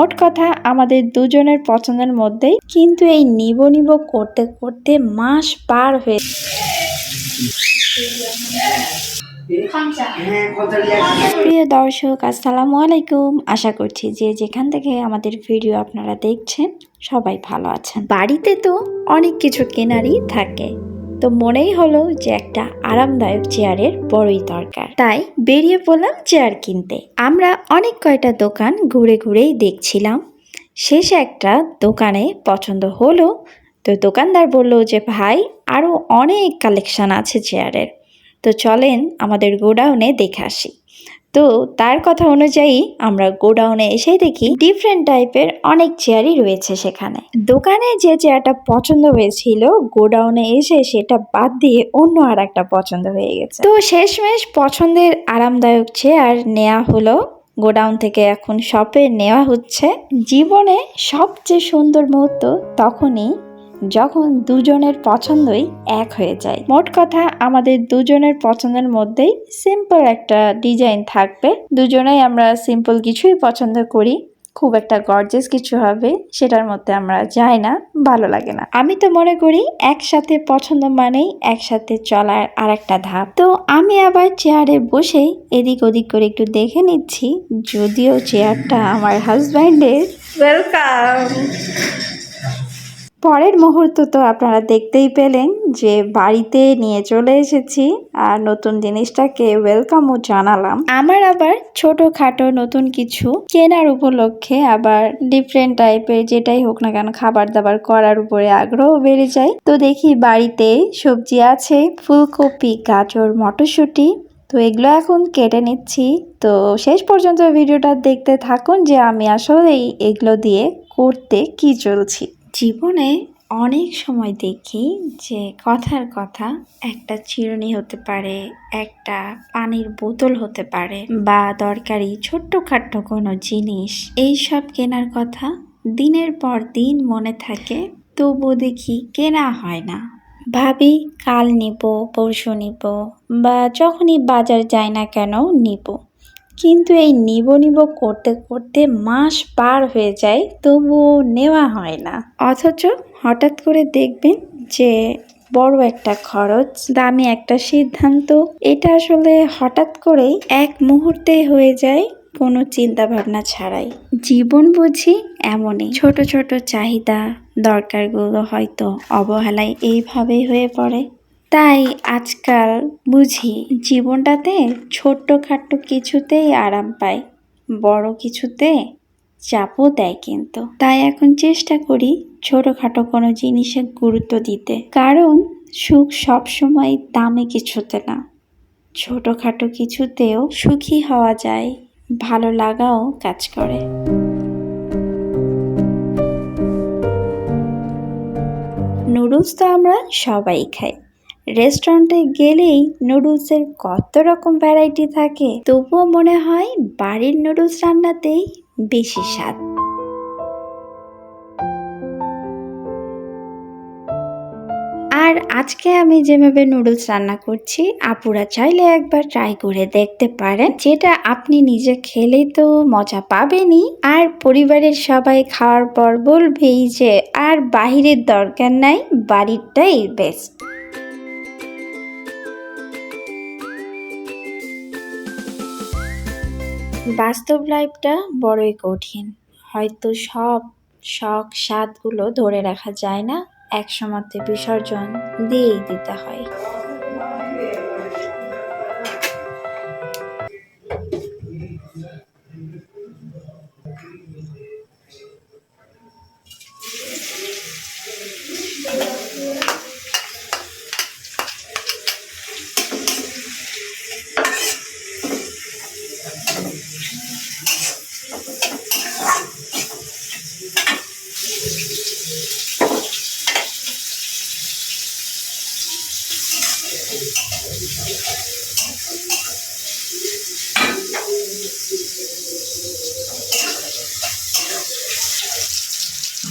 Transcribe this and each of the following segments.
মোট কথা, আমাদের দুজনের পছন্দের মধ্যেই কিন্তু এই নিব নিব করতে করতে মাস পার হয়ে প্রিয় দর্শক, আসসালামু আলাইকুম। আশা করছি যে যেখান থেকে আমাদের ভিডিও আপনারা দেখছেন, সবাই ভালো আছেন। বাড়িতে তো অনেক কিছু কেনারই থাকে। তো মনেই হলো যে একটা আরামদায়ক চেয়ারের বড়ই দরকার। তাই বেরিয়ে পড়লাম চেয়ার কিনতে। আমরা অনেক কয়টা দোকান ঘুরে ঘুরেই দেখছিলাম। শেষে একটা দোকানে পছন্দ হলো তো দোকানদার বলল যে, ভাই আরও অনেক কালেকশান আছে চেয়ারের। তো চলেন আমাদের গোডাউনে দেখে আসি। তো তার কথা অনুযায়ী আমরা গোডাউনে এসে দেখি ডিফারেন্ট টাইপের অনেক চেয়ারই রয়েছে সেখানে। দোকানে যে চেয়ারটা পছন্দ হয়েছিল, গোডাউনে এসে সেটা বাদ দিয়ে অন্য আর একটা পছন্দ হয়ে গেছে। তো শেষমেশ পছন্দের আরামদায়ক চেয়ার নেওয়া হলো। গোডাউন থেকে এখন শপে নেওয়া হচ্ছে। জীবনে সবচেয়ে সুন্দর মুহূর্ত তখনই যখন দুজনের পছন্দই এক হয়ে যায়। মোট কথা, আমাদের দুজনের পছন্দের মধ্যেই সিম্পল একটা ডিজাইন থাকবে। দুজনেই আমরা সিম্পল কিছুই পছন্দ করি। খুব একটা গর্জেস কিছু হবে, সেটার মধ্যে আমরা যাই না, ভালো লাগে না। আমি তো মনে করি, একসাথে পছন্দ মানেই একসাথে চলার আর একটা ধাপ। তো আমি আবার চেয়ারে বসেই এদিক ওদিক করে একটু দেখে নিচ্ছি, যদিও চেয়ারটা আমার হাজব্যান্ডের ওয়েলকাম পরের মুহূর্ত তো আপনারা দেখতেই পেলেন যে বাড়িতে নিয়ে চলে এসেছি আর নতুন জিনিসটাকে ওয়েলকামও জানালাম। আমার আবার ছোটখাটো নতুন কিছু কেনার উপলক্ষে আবার ডিফারেন্ট টাইপের যেটাই হোক না কেন খাবার দাবার করার উপরে আগ্রহ বেড়ে যায়। তো দেখি বাড়িতে সবজি আছে, ফুলকপি, গাজর, মটরশুঁটি, তো এগুলো এখন কেটে নিচ্ছি। তো শেষ পর্যন্ত ভিডিওটা দেখতে থাকুন যে আমি আসলে এগুলো দিয়ে করতে কি চলছি। জীবনে অনেক সময় দেখি যে কথার কথা একটা চিরুনি হতে পারে, একটা পানির বোতল হতে পারে বা দরকারি ছোট্টখাট্ট কোনো জিনিস। এই সব কেনার কথা দিনের পর দিন মনে থাকে তবু দেখি কেনা হয় না। ভাবি কাল নিব, পরশু নিব বা যখনই বাজার যায় না কেন নিব। কিন্তু এই নিব নিব করতে করতে মাস পার হয়ে যায়, তবুও নেওয়া হয় না। অথচ হঠাৎ করে দেখবেন যে বড় একটা খরচ, দামি একটা সিদ্ধান্ত, এটা আসলে হঠাৎ করেই এক মুহূর্তে হয়ে যায় কোনো চিন্তা ভাবনা ছাড়াই। জীবন বুঝি এমনই, ছোট ছোট চাহিদা দরকারগুলো হয়তো অবহেলায় এইভাবেই হয়ে পড়ে। তাই আজকাল বুঝি জীবনটাতে ছোট্টখাট্ট কিছুতেই আরাম পায় বড় কিছুতে চাপও দেয় কিন্তু। তাই এখন চেষ্টা করি ছোটখাটো কোনো জিনিসে গুরুত্ব দিতে। কারণ সুখ সবসময় দামে কিছুতে না। ছোটখাটো কিছুতেও সুখী হওয়া যায়, ভালো লাগাও কাজ করে। নুডলস তো আমরা সবাই খাই। রেস্টুরেন্টে গেলেই নুডলসের কত রকম ভ্যারাইটি থাকে, তবুও মনে হয় বাড়ির নুডলস রান্নাতেই বেশি স্বাদ। আর আজকে আমি যেভাবে নুডলস রান্না করছি, আপুরা চাইলে একবার ট্রাই করে দেখতে পারেন। যেটা আপনি নিজে খেলে তো মজা পাবেনই। আর পরিবারের সবাই খাওয়ার পর বলবেই যে, আর বাহিরের দরকার নাই, বাড়িরটাই বেস্ট বাস্তব লাইফটা বড়ই কঠিন। হয়তো সব শখ স্বাদগুলো ধরে রাখা যায় না একসময়তে বিসর্জন দিয়েই দিতে হয়।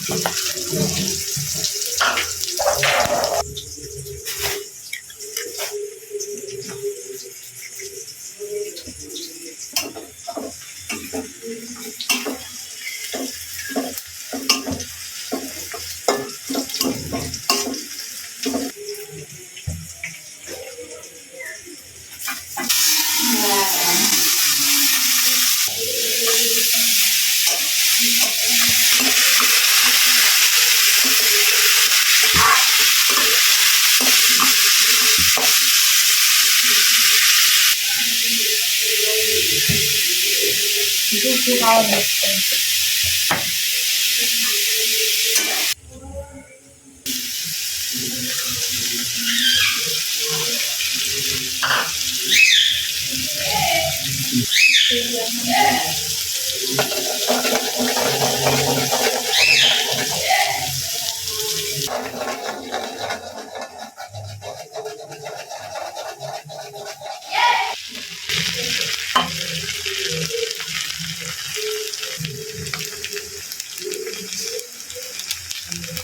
Thank you. কিছু খাওয়া হচ্ছে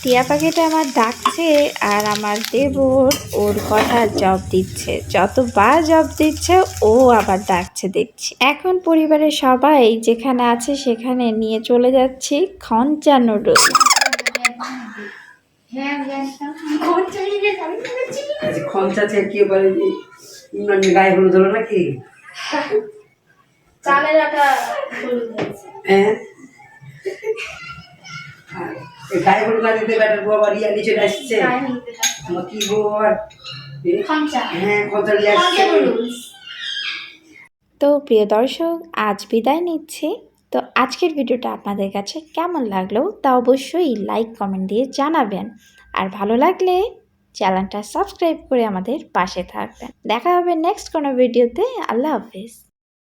টিয়া পাখিটা আমার ডাকছে আর আমার দেবর ওর কথা জব দিচ্ছে। যতবার জব দিচ্ছে ও আবার ডাকছে দেখছি। এখন পরিবারের সবাই যেখানে আছে সেখানে নিয়ে চলে যাচ্ছি খঞ্চা নুডল হ্যাঁ। আচ্ছা খঞ্চা কে বলে গায়ে হলুদ হলো নাকি? চালের আটা হলুদ হ্যাঁ? গায়ে হলুদ না দিতে ব্যাটার বউ আবার ইয়া নিচে আসছে। আমার কি বউ আবার হ্যাঁ খঞ্চা নিয়ে আসছে। তো প্রিয় দর্শক আজ বিদায় নিচ্ছি। তো আজকের ভিডিওটা আপনাদের কাছে কেমন লাগল তা অবশ্যই লাইক কমেন্ট দিয়ে জানাবেন। আর ভালো লাগলে চ্যানেলটা সাবস্ক্রাইব করে আমাদের পাশে থাকবেন। দেখা হবে নেক্সট কোনো ভিডিওতে। আল্লাহ হাফিজ।